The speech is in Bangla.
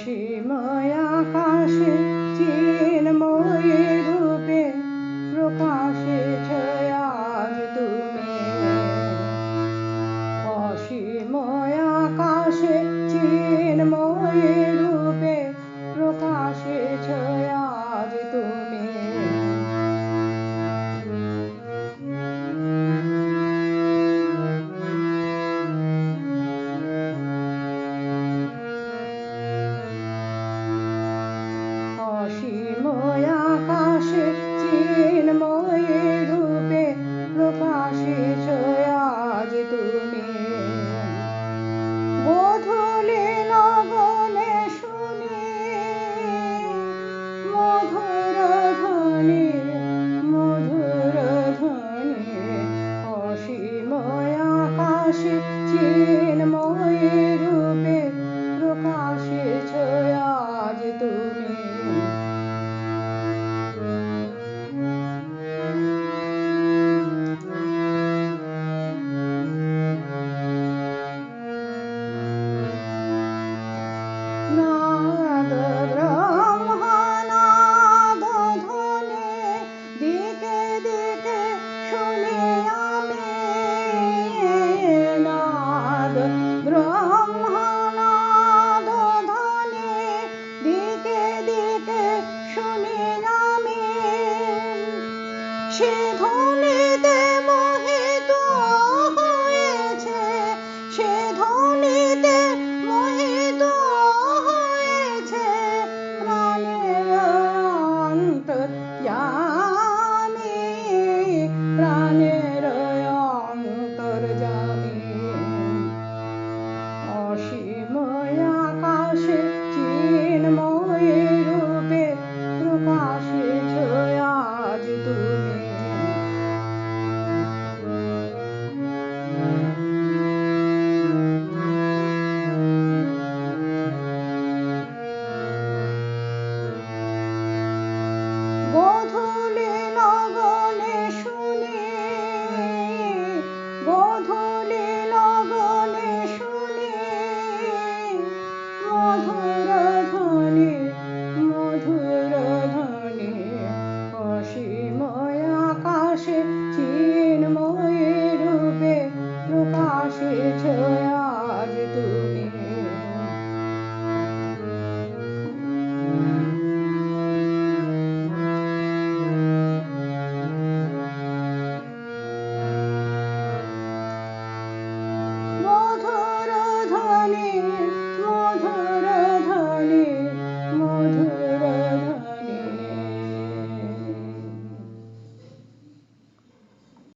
সীমা শিব চিন্ময়ের সে ধনীতে মোহিত হয়েছে। সে ধনীতে মোহিত হয়েছে। প্রাণের অন্তর